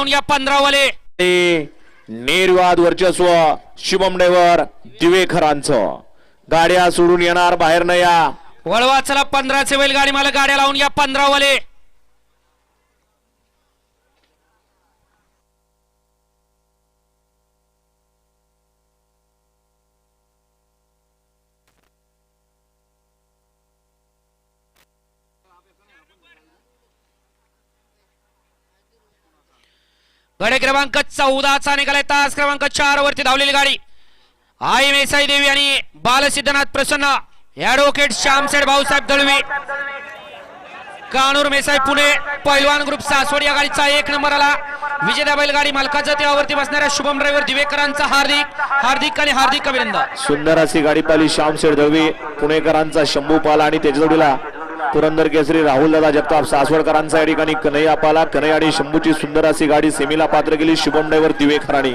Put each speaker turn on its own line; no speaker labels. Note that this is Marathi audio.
लावून घ्या पंधरा वाले
आणि निर्वाद वर्चस्व शुभम ड्रायव्हर दिवेखरांचं. गाड्या सोडून येणार बाहेर न या.
वळवा चला पंधराचे बैल गाडी मला गाड्या लावून घ्या पंधरा गाडी क्रमांक चौदाचा निघालाय तास क्रमांक चार वरती धावलेली गाडी. आई मेसाई देवी आणि बालसिद्धनाथ प्रसन्न. ऍडव्होकेट श्यामसेठ भाऊसाहेब दळवी. कानूर मेसाई पुणे. पैलवान ग्रुप सासवड या गाडीचा एक नंबर आला. विजेता बैलगाडी मालकाचं त्यावरती बसणाऱ्या शुभम ड्रायव्हर दिवेकरांचा हार्दिक हार्दिक आणि हार्दिक अभिनंदन.
सुंदर अशी गाडी पाहिली श्यामसेठ दळवी. पुणेकरांचा शंभू पाला आणि त्याच्या जोडीला पुरंदर केसरी राहुल दादा जगताप सासवडकरांचा या ठिकाणी कन्हैया पाला कन्हैया आणि शंभूची सुंदर अशी गाडी सेमीला पात्र केली शुभम ड्रायव्हर दिवेखराणी.